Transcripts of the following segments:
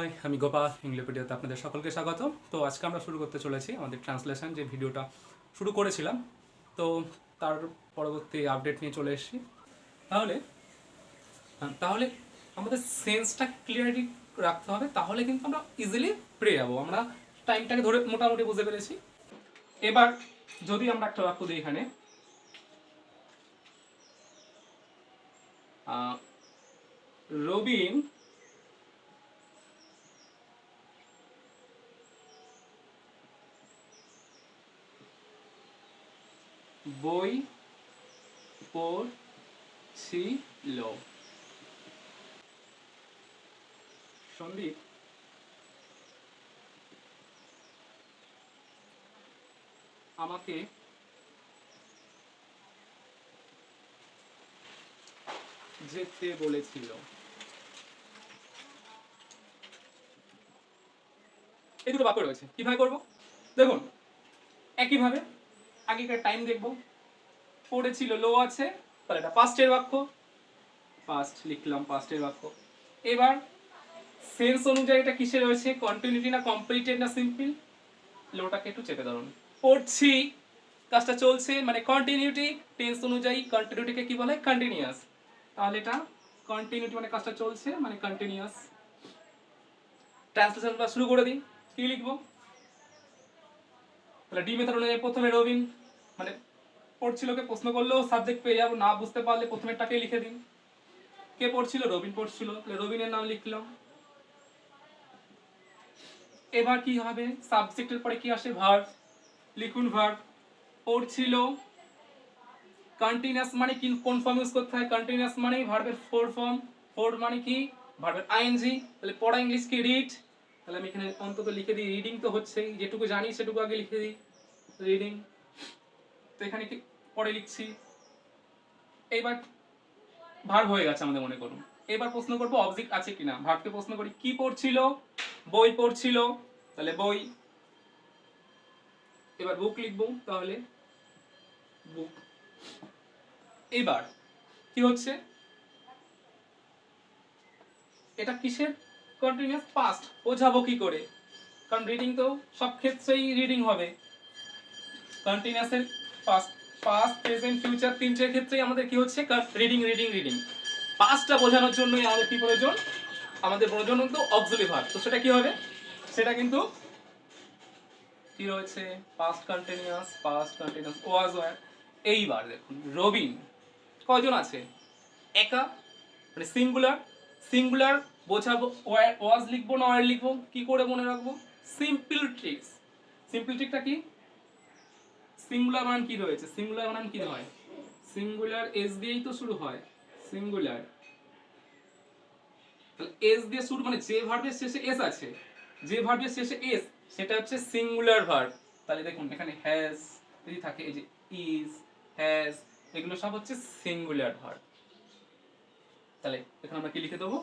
High আমি গোপাল ইংলিপিডিয়াতে আপনাদের সকলকে স্বাগত তো আজকে আমরা শুরু করতে চলেছি আমাদের ট্রান্সলেশন যে ভিডিওটা শুরু করেছিলাম। তো তার পরবর্তী আপডেট নিয়ে চলে এসেছি। তাহলে তাহলে আমাদের সেন্সটা ক্লিয়ারলি রাখতে হবে, তাহলে কিন্তু আমরা ইজিলি পেরে যাব। আমরা টাইমটাকে ধরে মোটামুটি বুঝতে পেরেছি। এবার যদি আমরা একটা বাক্য দিই এখানে রবিন বই পড়ছিল। সন্দীপ। আমাকে যেতে বলেছিল। এই দুটো বাক্য রয়েছে। কীভাবে করব? দেখুন, একইভাবে আগেকার টাইম দেখব। পড়েছিল লো আছে। তাহলে এটা পাস্টের বাক্য। পাস্ট লিখলাম পাস্টের বাক্য। এবার সেন্স অনুযায়ী এটা কিসে রয়েছে? কন্টিনিউটি না কমপ্লিটেড না সিম্পল লোটাকে একটু চেপে ধরুন। পড়ছি, কাজটা চলছে মানে কন্টিনিউটি টেন্স অনুযায়ী কন্টিনিউটিকে কি বলে? কন্টিনিউয়াস তাহলে এটা কন্টিনিউটি মানে কাজটা চলছে মানে কন্টিনিউয়াস ট্রান্সলেশন শুরু করে দিই। কি লিখব? তাহলে ডি মেথড অনুযায়ী প্রথমে রবিন মানে পড়ছিলকে প্রশ্ন করলেও সাবজেক্ট পেয়ে যাব, না বুঝতে পারলে প্রথমেরটাকে লিখে দিন। কে পড়ছিল? রবিন পড়ছিল। রবিনের নাম লিখলাম। এবার কি হবে? সাবজেক্টের পরে কি আসে? ভার্ব লিখুন ভার্ব পড়ছিল কন্টিনিউয়াস মানে কি? কোন ফর্ম ইউজ করতে হয়? কন্টিনিউয়াস মানে ভার্বের ফোর ফর্ম ফোর মানে কি? ভার্বের আইএনজি তাহলে পড়া ইংলিশ কি? রিড তাহলে আমি এখানে অন্তত লিখে দিই। রিডিং তো হচ্ছে যেটুকু জানি সেটুকু আগে লিখে দিই। রিডিং তো এখানে কি পরে লিখছি। এইবার ভার্ব হয়ে গেছে আমাদের মনে করুন। এবার প্রশ্ন করব অবজেক্ট আছে কিনা? ভার্বকে প্রশ্ন করি, কি পড়ছিল? বই পড়ছিল? তাহলে বই। এবার বুক লিখব তাহলে। বুক এবার কি হচ্ছে? এটা কিসের? কন্টিনিউয়াস পাস্ট বোঝাবো কি করে? কারণ রিডিং তো সব ক্ষেত্রেই রিডিং হবে। কন্টিনিউয়াসের পাস্ট পাস্ট প্রেজেন্ট ফিউচার তিনটের ক্ষেত্রেই আমাদের কি হচ্ছে? রিডিং রিডিং রিডিং পাস্টটা বোঝানোর জন্যই আমাদের কি প্রয়োজন? আমাদের প্রয়োজন কিন্তু অবজুলি ভার্ব তো সেটা কি হবে? সেটা কিন্তু কি রয়েছে? Past continuous past continuous was were এইবার দেখুন, রবিন, কয়জন আছে? একা? মানে সিঙ্গুলার সিঙ্গুলার বোঝাবো ওয়াজ লিখব না ওয়ার লিখব, কি করে মনে রাখব? সিম্পল ট্রিক্স সিম্পল ট্রিকটা কি? সিঙ্গুলার বানান কি রয়েছে? সিঙ্গুলার বানান কি হয়? সিঙ্গুলার এস দিয়েই তো শুরু হয়। সিঙ্গুলার এস দিয়ে শুরু মানে যে ভার্বের শেষে এস আছে, যে ভার্বের শেষে এস সেটা হচ্ছে সিঙ্গুলার ভার্ব তাহলে দেখুন, এখানে হ্যাজ যদি থাকে, এই যে ইজ হ্যাজ এগুলো সব হচ্ছে সিঙ্গুলার ভার্ব তাহলে এখানে আমরা কি লিখে দেবো?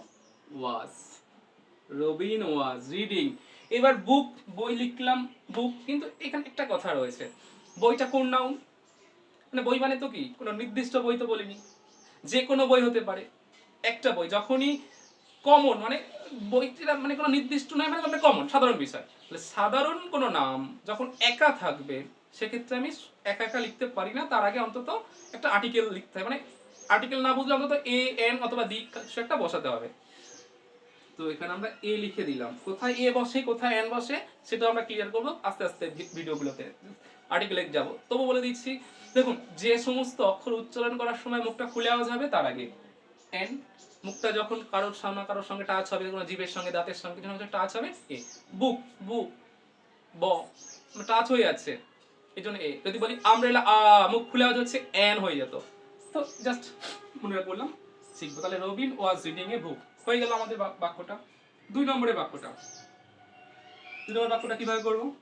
ওয়াজ রবিন ওয়াজ রিডিং এবার বুক বই লিখলাম বুক কিন্তু এখানে একটা কথা রয়েছে। বইটা কোন নাউন? মানে বই মানে তো কি? কোনো নির্দিষ্ট বই তো বলিনি। যে কোনো বই হতে পারে। একটা বই, যখনই কমন মানে বইটা মানে কোনো নির্দিষ্ট নয় মানে কমন সাধারণ বিষয়। তাহলে সাধারণ কোনো নাম যখন একা থাকবে, সেক্ষেত্রে আমি একা একা লিখতে পারি না। তার আগে অন্তত একটা আর্টিকেল লিখতে হয়। মানে আর্টিকেল না বুঝলে অন্তত এ এন অথবা দি কিছু একটা বসাতে হবে। তো এখানে আমরা এ লিখে দিলাম। কোথায় এ বসে, কোথায় এন বসে সেটা আমরা ক্লিয়ার করব আস্তে আস্তে ভিডিওগুলোতে আর্টিকেলে যাব। তবু বলে দিচ্ছি, দেখুন, যে সমস্ত অক্ষর উচ্চারণ করার সময় মুখটা খুলে আওয়াজ হবে তার আগে। এন মুখটা যখন কারোর সামনে কারোর সঙ্গে টাচ হবে, কোনো জীবের সঙ্গে, দাঁতের সঙ্গে যখন টাচ হবে, এ। বুক বুক, ব। টাচ হয়ে যাচ্ছে, এই জন্য এ। যদি বলি আমরেলা আ, মুখ খুলে আওয়াজ হচ্ছে এন হয়ে যেত। তো জাস্ট মনে বললাম, শিখব। তাহলে রবিন ওয়াজ রিডিং এ বুক হয়ে গেল আমাদের বাক- বাক্যটা। দুই নম্বরের বাক্যটা। দুই নম্বর বাক্যটা কীভাবে করব?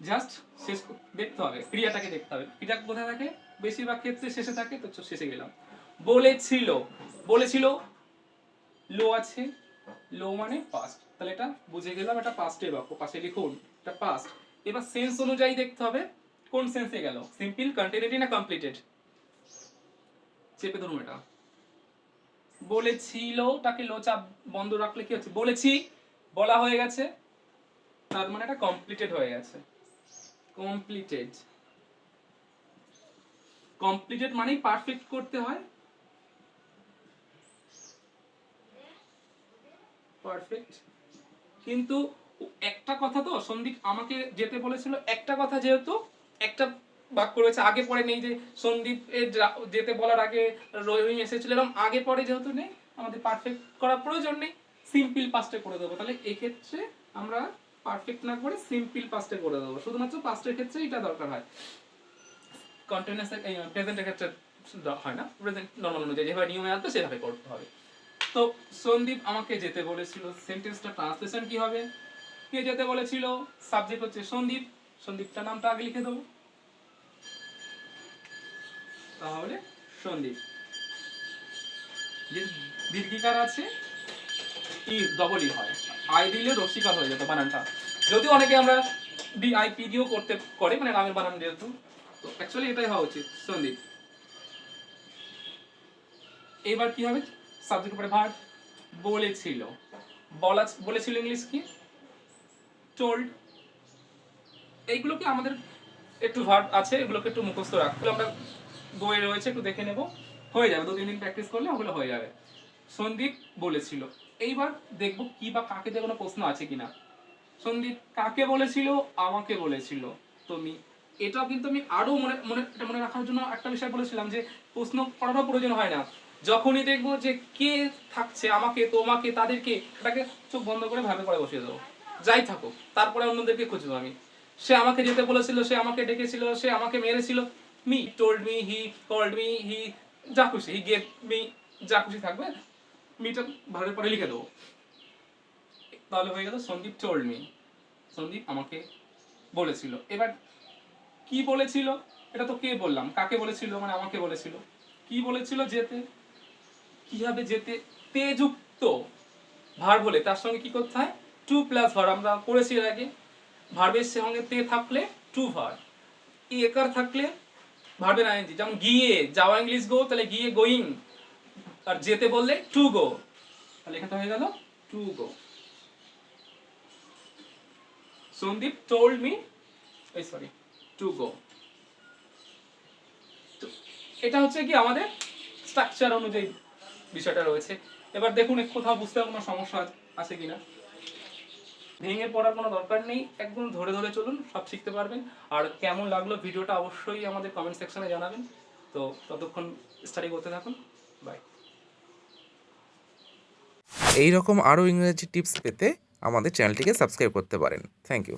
জাস্ট শেষ দেখতে হবে, ক্রিয়াটাকে দেখতে হবে। ক্রিয়া কোথায় থাকে? বেশিরভাগ ক্ষেত্রে শেষে থাকে, তো শেষে গেলাম। বলেছিল বলেছিল, লো আছে, লো মানে পাস্ট তাহলে এটা বুঝে গেলাম, এটা পাস্টের বাক্য। পাশে লিখুন, এটা পাস্ট এবার সেন্স অনুযায়ী দেখতে হবে, কোন সেন্সে গেল? সিম্পল কন্টিনিউটি না কমপ্লিটেড চেপে ধরুন এটা। বলেছিল, তাকে লোচা বন্ধ রাখলে কি হচ্ছে? বলেছি, বলা হয়ে গেছে, তার মানে এটা কমপ্লিটেড হয়ে গেছে। কমপ্লিটেড কমপ্লিটেড মানেই পারফেক্ট করতে হয়। পারফেক্ট কিন্তু একটা কথা তো, সন্দীপ আমাকে যেতে বলেছিল, একটা কথা যেহেতু, একটা বাক্য রয়েছে, আগে পরে নেই যে সন্দীপ যেতে বলার আগে রোহিং এসেছিল এরকম আগে পরে যেহেতু নেই, আমাদের পারফেক্ট করার প্রয়োজন নেই সিম্পল পাস্টে করে দেবো। তাহলে এক্ষেত্রে আমরা পারফেক্ট না করে সিম্পল পাস্টে করে দেবো। শুধুমাত্র পাস্টের ক্ষেত্রে এটা দরকার হয়। কন্টিনিউয়াস প্রেজেন্টের ক্ষেত্রে হয় না। প্রেজেন্ট নর্মাল অনুযায়ী যেভাবে নিয়মে আসবে, সেভাবে করতে হবে। তো সন্দীপ আমাকে যেতে বলেছিল সেন্টেন্সটা ট্রান্সলেশন কি হবে? কে যেতে বলেছিল? সাবজেক্ট হচ্ছে সন্দীপ। সন্দীপটা নামটা আগে লিখে দেবো। তাহলে সন্দীপ। যে দীর্ঘিকার আছে, ই ডবল ই হয়। আই দিলে রসিকার হয়ে যেত বানানটা। যদিও অনেকে আমরা ডি আই দিয়েও করতে করে মানে নামের বানান যেহেতু। তো অ্যাকচুয়ালি এটাই হওয়া উচিত, সন্দীপ। এবার কি হবে? সাবজেক্ট উপরে ভার বলেছিল। বলা, বলেছিল ইংলিশ কি? টোল্ড এইগুলোকে আমাদের একটু ভার্ব আছে, এগুলোকে একটু মুখস্থ রাখতে আমরা বইয়ে রয়েছে, একটু দেখে নেব। হয়ে যাবে দু তিন দিন প্র্যাকটিস করলে ওগুলো হয়ে যাবে। সন্দীপ বলেছিল। এইবার দেখব কি বা কাকে দিয়ে কোনো প্রশ্ন আছে কিনা। সন্দীপ, কাকে বলেছিল? আমাকে বলেছিল। তুমি এটাও কিন্তু আমি আরও মনে মনে, এটা মনে রাখার জন্য একটা বিষয় বলেছিলাম যে, প্রশ্ন করারও প্রয়োজন হয় না। যখনই দেখব যে কে থাকছে, আমাকে, তোমাকে, তাদেরকে, এটাকে চোখ বন্ধ করে ভাবে করে বসিয়ে দেবো। যাই থাকুক, তারপরে অন্যদেরকে খুঁজবো আমি। সে আমাকে যেতে বলেছিল, সে আমাকে ডেকেছিল, সে আমাকে মেরেছিল। Me told me he called me he যা খুশি হি গেট মি যা খুশি থাকবে মিটা ভাবে পরে লিখে দেবো। তাহলে হয়ে গেল সন্দীপ টোল্ড মি সন্দীপ আমাকে বলেছিল। এবার কি বলেছিল? এটা তো কে বললাম? কাকে বলেছিল? মানে আমাকে বলেছিল। কি বলেছিল যেতে? কীভাবে যেতে? তে যুক্ত ভার বলে। তার সঙ্গে কি করতে হয়? Two plus verb. আমরা করেছি এর আগে। ভার্বের সঙ্গে তে থাকলে টু ভার। একার থাকলে ভার্বের আইএনজি। যেমন গিয়ে, যাওয়া ইংলিশ গো, তাহলে গিয়ে গোয়িং। আর যেতে বললে টু গো তাহলে এখানটা হয়ে গেল to go Sandeep told me এই সরি টু গো এটা হচ্ছে কি আমাদের স্ট্রাকচার অনুযায়ী বিষয়টা রয়েছে। এবার দেখুন কোথাও বুঝতে কোনো সমস্যা আছে কিনা। ভেঙে পড়ার কোনো দরকার নেই। একদম ধরে ধরে চলুন, সব শিখতে পারবেন। আর কেমন লাগল ভিডিওটা অবশ্যই আমাদের কমেন্ট সেকশনে জানাবেন। তো ততক্ষণ স্টাডি করতে থাকুন। বাই এই রকম আরও ইংরেজি টিপস পেতে আমাদের চ্যানেলটিকে সাবস্ক্রাইব করতে পারেন। Thank you.